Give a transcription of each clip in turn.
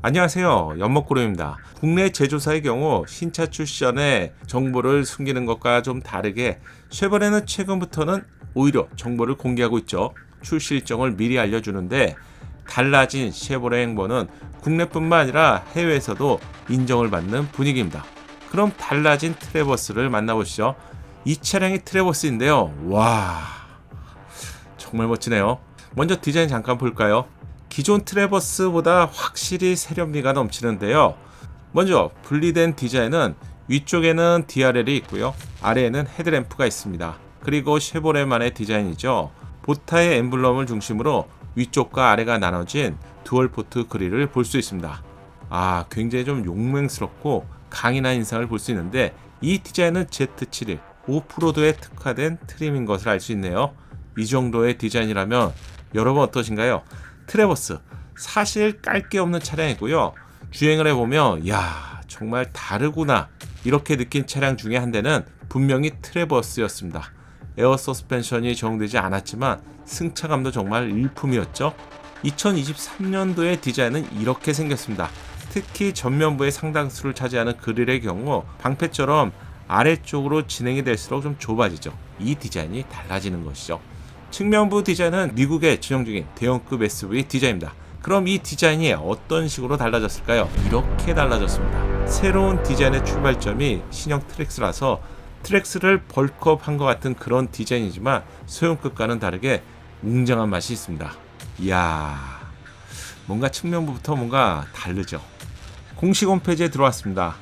안녕하세요. 연목구름입니다. 국내 제조사의 경우 신차 출시전에 정보를 숨기는 것과 좀 다르게 쉐보레는 최근부터는 오히려 정보를 공개하고 있죠. 출시 일정을 미리 알려주는데 달라진 쉐보레 행보는 국내뿐만 아니라 해외에서도 인정을 받는 분위기입니다. 그럼 달라진 트레버스를 만나보시죠. 이 차량이 트레버스인데요. 와, 정말 멋지네요. 먼저 디자인 잠깐 볼까요? 기존 트레버스보다 확실히 세련미가 넘치는데요. 먼저 분리된 디자인은 위쪽에는 DRL이 있고요. 아래에는 헤드램프가 있습니다. 그리고 쉐보레만의 디자인이죠. 보타의 엠블럼을 중심으로 위쪽과 아래가 나눠진 두얼 포트 그릴을 볼 수 있습니다. 아, 굉장히 좀 용맹스럽고 강인한 인상을 볼 수 있는데 이 디자인은 Z71 오프로드에 특화된 트림인 것을 알 수 있네요. 이 정도의 디자인이라면 여러분 어떠신가요? 트레버스 사실 깔 게 없는 차량이고요. 주행을 해보면 야 정말 다르구나 이렇게 느낀 차량 중에 한 대는 분명히 트레버스였습니다. 에어 서스펜션이 적용되지 않았지만 승차감도 정말 일품이었죠. 2023년도의 디자인은 이렇게 생겼습니다. 특히 전면부의 상당수를 차지하는 그릴의 경우 방패처럼 아래쪽으로 진행이 될수록 좀 좁아지죠. 이 디자인이 달라지는 것이죠. 측면부 디자인은 미국에 진영 중인 대형급 SUV 디자인입니다. 그럼 이 디자인이 어떤 식으로 달라졌을까요? 이렇게 달라졌습니다. 새로운 디자인의 출발점이 신형 트랙스라서 트랙스를 벌크업한 것 같은 그런 디자인이지만 소형급과는 다르게 웅장한 맛이 있습니다. 이야, 뭔가 측면부부터 뭔가 다르죠. 공식 홈페이지에 들어왔습니다.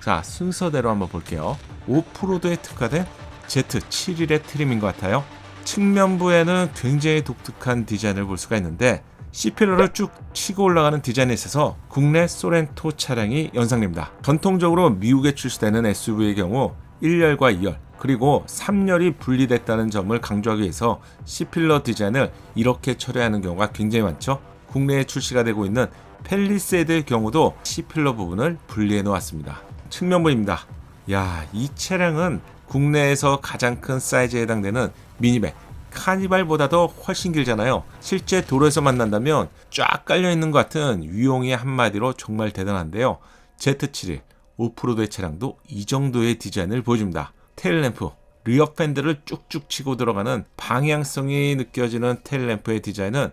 자, 순서대로 한번 볼게요. 오프로드에 특화된 Z71의 트림인 것 같아요. 측면부에는 굉장히 독특한 디자인을 볼 수가 있는데 C필러를 쭉 치고 올라가는 디자인에 있어서 국내 소렌토 차량이 연상됩니다. 전통적으로 미국에 출시되는 SUV의 경우 1열과 2열 그리고 3열이 분리됐다는 점을 강조하기 위해서 C필러 디자인을 이렇게 처리하는 경우가 굉장히 많죠. 국내에 출시가 되고 있는 펠리세이드의 경우도 C필러 부분을 분리해 놓았습니다. 측면부입니다. 야, 이 차량은 국내에서 가장 큰 사이즈에 해당되는 미니백 카니발보다도 훨씬 길잖아요. 실제 도로에서 만난다면 쫙 깔려 있는 것 같은 유용의 한마디로 정말 대단한데요. Z71 오프로드의 차량도 이 정도의 디자인을 보여줍니다. 테일램프, 리어 팬들을 쭉쭉 치고 들어가는 방향성이 느껴지는 테일램프의 디자인은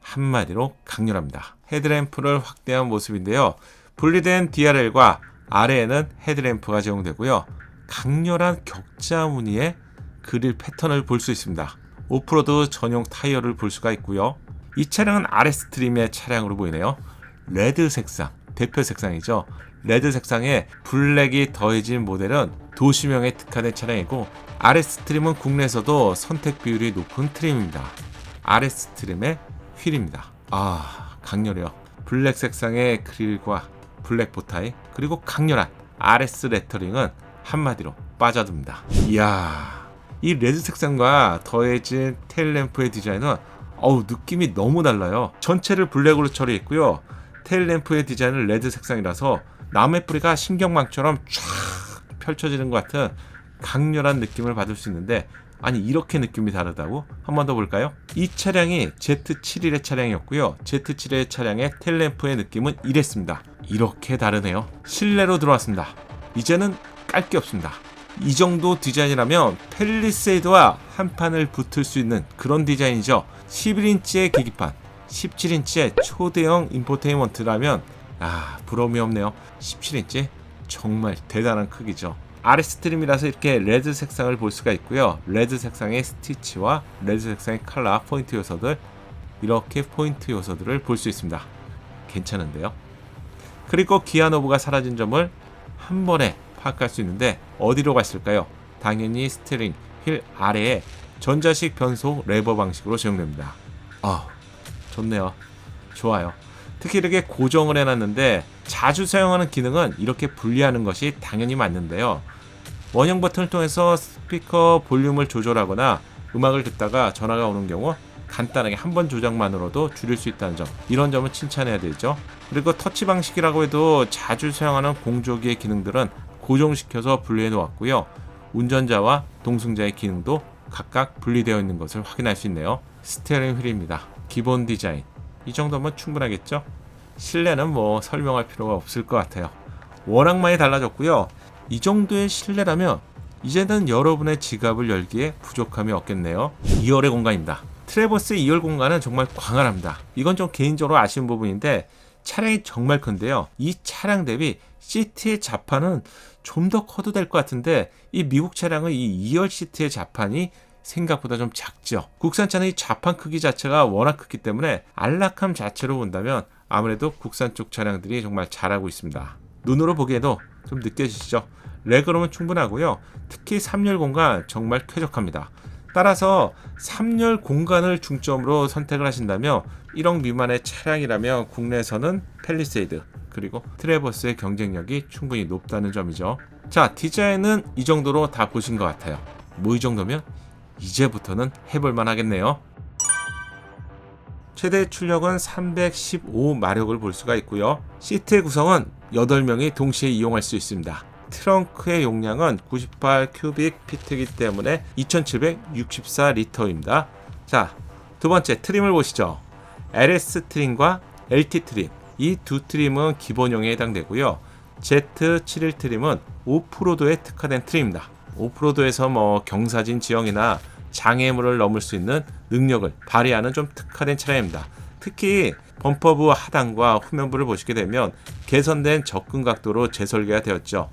한마디로 강렬합니다. 헤드램프를 확대한 모습인데요. 분리된 DRL과 아래에는 헤드램프가 제공되고요. 강렬한 격자 무늬의 그릴 패턴을 볼 수 있습니다. 오프로드 전용 타이어를 볼 수가 있고요. 이 차량은 RS 트림의 차량으로 보이네요. 레드 색상, 대표 색상이죠. 레드 색상에 블랙이 더해진 모델은 도시명에 특화된 차량이고 RS 트림은 국내에서도 선택 비율이 높은 트림입니다. RS 트림의 휠입니다. 아, 강렬해요. 블랙 색상의 그릴과 블랙 보타이 그리고 강렬한 RS 레터링은 한마디로 빠져듭니다. 이야, 이 레드 색상과 더해진 테일램프의 디자인은 어우 느낌이 너무 달라요. 전체를 블랙으로 처리했고요. 테일램프의 디자인은 레드 색상이라서 나무의 뿌리가 신경망처럼 쫙 펼쳐지는 것 같은 강렬한 느낌을 받을 수 있는데 아니 이렇게 느낌이 다르다고? 한 번 더 볼까요? 이 차량이 Z71의 차량이었고요. Z71의 차량의 텔램프의 느낌은 이랬습니다. 이렇게 다르네요. 실내로 들어왔습니다. 이제는 깔 게 없습니다. 이 정도 디자인이라면 펠리세이드와 한 판을 붙을 수 있는 그런 디자인이죠. 11인치의 계기판, 17인치의 초대형 인포테인먼트라면 아 부러움이 없네요. 17인치 정말 대단한 크기죠. RS 트림이라서 이렇게 레드 색상을 볼 수가 있고요. 레드 색상의 스티치와 레드 색상의 칼라 포인트 요소들 이렇게 포인트 요소들을 볼 수 있습니다. 괜찮은데요. 그리고 기아 노브가 사라진 점을 한 번에 파악할 수 있는데 어디로 갔을까요? 당연히 스티링 휠 아래에 전자식 변속 레버 방식으로 제공됩니다. 아, 좋네요. 좋아요. 특히 이렇게 고정을 해놨는데 자주 사용하는 기능은 이렇게 분리하는 것이 당연히 맞는데요. 원형 버튼을 통해서 스피커 볼륨을 조절하거나 음악을 듣다가 전화가 오는 경우 간단하게 한 번 조작만으로도 줄일 수 있다는 점 이런 점을 칭찬해야 되죠. 그리고 터치 방식이라고 해도 자주 사용하는 공조기의 기능들은 고정시켜서 분리해 놓았고요. 운전자와 동승자의 기능도 각각 분리되어 있는 것을 확인할 수 있네요. 스티어링 휠입니다. 기본 디자인. 이 정도면 충분하겠죠? 실내는 뭐 설명할 필요가 없을 것 같아요. 워낙 많이 달라졌고요. 이 정도의 실내라면 이제는 여러분의 지갑을 열기에 부족함이 없겠네요. 2열의 공간입니다. 트레버스 2열 공간은 정말 광활합니다. 이건 좀 개인적으로 아쉬운 부분인데 차량이 정말 큰데요. 이 차량 대비 시트의 자판은 좀 더 커도 될 것 같은데 이 미국 차량은 이 2열 시트의 자판이 생각보다 좀 작죠. 국산차는 이 자판 크기 자체가 워낙 크기 때문에 안락함 자체로 본다면 아무래도 국산 쪽 차량들이 정말 잘하고 있습니다. 눈으로 보기에도 좀 느껴지시죠? 레그룸은 충분하고요. 특히 3열 공간 정말 쾌적합니다. 따라서 3열 공간을 중점으로 선택을 하신다면 1억 미만의 차량이라면 국내에서는 펠리세이드 그리고 트레버스의 경쟁력이 충분히 높다는 점이죠. 자, 디자인은 이 정도로 다 보신 것 같아요. 뭐 이 정도면 이제부터는 해볼만 하겠네요. 최대 출력은 315마력을 볼 수가 있고요. 시트의 구성은 8명이 동시에 이용할 수 있습니다. 트렁크의 용량은 98 큐빅 피트이기 때문에 2764리터입니다. 자, 두 번째 트림을 보시죠. LS 트림과 LT 트림. 이 두 트림은 기본형에 해당되고요. Z71 트림은 오프로드에 특화된 트림입니다. 오프로드에서 뭐 경사진 지형이나 장애물을 넘을 수 있는 능력을 발휘하는 좀 특화된 차량입니다. 특히 범퍼부 하단과 후면부를 보시게 되면 개선된 접근 각도로 재설계가 되었죠.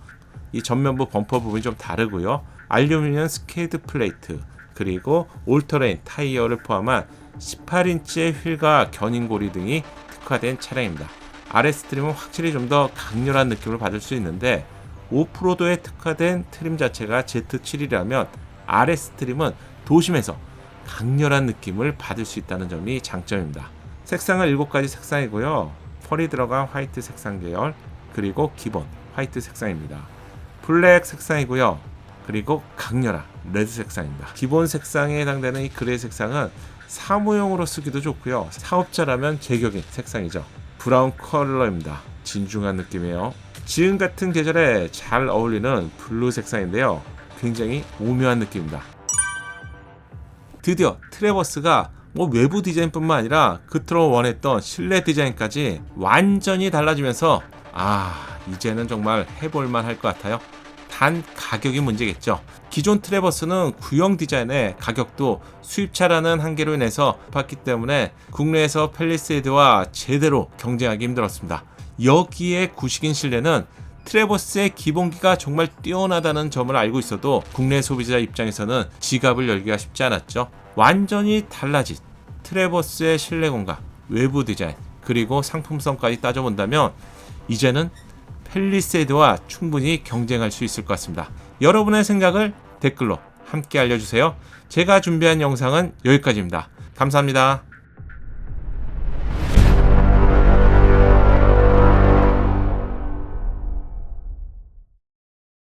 이 전면부 범퍼 부분이 좀 다르고요. 알루미늄 스케이드 플레이트 그리고 올터레인 타이어를 포함한 18인치의 휠과 견인고리 등이 특화된 차량입니다. RS 트림은 확실히 좀 더 강렬한 느낌을 받을 수 있는데 오프로드에 특화된 트림 자체가 Z7이라면 RS 트림은 도심에서 강렬한 느낌을 받을 수 있다는 점이 장점입니다. 색상은 7가지 색상이고요. 펄이 들어간 화이트 색상 계열 그리고 기본 화이트 색상입니다. 블랙 색상이고요. 그리고 강렬한 레드 색상입니다. 기본 색상에 해당되는 이 그레이 색상은 사무용으로 쓰기도 좋고요. 사업자라면 제격인 색상이죠. 브라운 컬러입니다. 진중한 느낌이에요. 지금 같은 계절에 잘 어울리는 블루 색상인데요. 굉장히 오묘한 느낌입니다. 드디어 트레버스가 뭐 외부 디자인뿐만 아니라 그토록 원했던 실내 디자인까지 완전히 달라지면서 아 이제는 정말 해볼만 할 것 같아요. 단 가격이 문제겠죠. 기존 트레버스는 구형 디자인의 가격도 수입차라는 한계로 인해서 높았기 때문에 국내에서 펠리세이드와 제대로 경쟁하기 힘들었습니다. 여기에 구식인 실내는 트레버스의 기본기가 정말 뛰어나다는 점을 알고 있어도 국내 소비자 입장에서는 지갑을 열기가 쉽지 않았죠. 완전히 달라진 트레버스의 실내 공간, 외부 디자인, 그리고 상품성까지 따져본다면 이제는 펠리세이드와 충분히 경쟁할 수 있을 것 같습니다. 여러분의 생각을 댓글로 함께 알려주세요. 제가 준비한 영상은 여기까지입니다. 감사합니다.